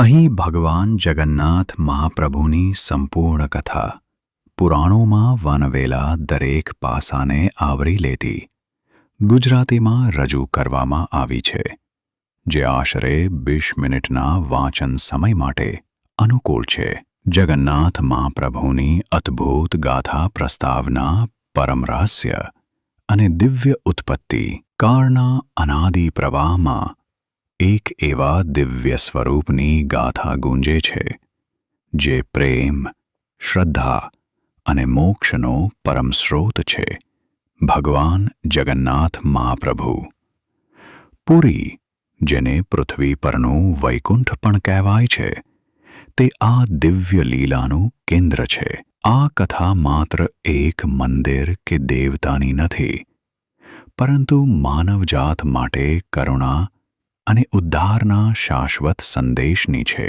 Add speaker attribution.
Speaker 1: અહીં ભગવાન જગન્નાથ મહાપ્રભુની સંપૂર્ણ કથા. પુરાણોમાં વનવેલા દરેક પાસાને આવરી લેતી. ગુજરાતીમાં રજૂ કરવામાં આવી છે. જે આશરે વીસ મિનિટના વાંચન સમય માટે અનુકૂળ છે. જગન્નાથ મહાપ્રભુની અદ્ભુત ગાથા પ્રસ્તાવના પરમ રહસ્ય અને દિવ્ય ઉત્પત્તિ. કાળના અનાદિ પ્રવાહમાં એક એવા દિવ્ય સ્વરૂપની ગાથા ગુંજે છે, જે પ્રેમ, શ્રદ્ધા અને મોક્ષનો પરમ સ્રોત છે, ભગવાન જગન્નાથ મહાપ્રભુ. પુરી, જેને પૃથ્વી પરનું વૈકુંઠ પણ કહેવાય છે, તે આ દિવ્ય લીલાનું કેન્દ્ર છે. આ કથા માત્ર એક મંદિર કે દેવતાની નથી, પરંતુ માનવજાત માટે કરુણા અને ઉદ્ધારના શાશ્વત સંદેશની છે.